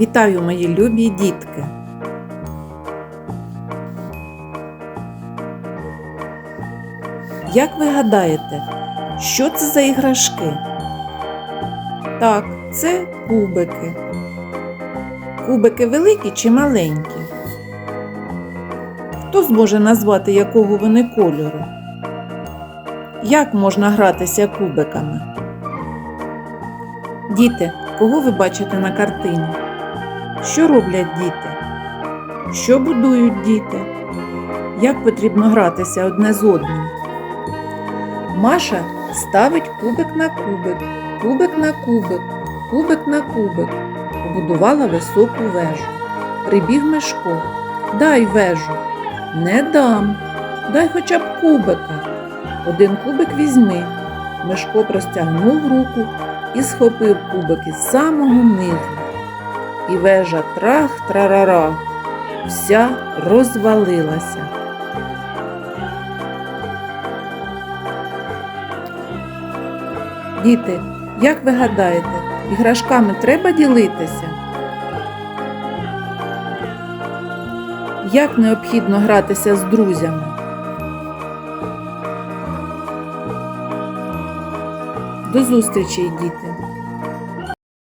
Вітаю, мої любі дітки! Як ви гадаєте, що це за іграшки? Так, це кубики. Кубики великі чи маленькі? Хто зможе назвати, якого вони кольору? Як можна гратися кубиками? Діти, кого ви бачите на картині? Що роблять діти? Що будують діти? Як потрібно гратися одне з одним? Маша ставить кубик на кубик, кубик на кубик, кубик на кубик. Побудувала високу вежу. Прибіг Мишко. Дай вежу. Не дам. Дай хоча б кубика. Один кубик візьми. Мишко простягнув руку і схопив кубик із самого низу. І вежа трах трарарах, вся розвалилася. Діти, як ви гадаєте, іграшками треба ділитися? Як необхідно гратися з друзями? До зустрічі, діти!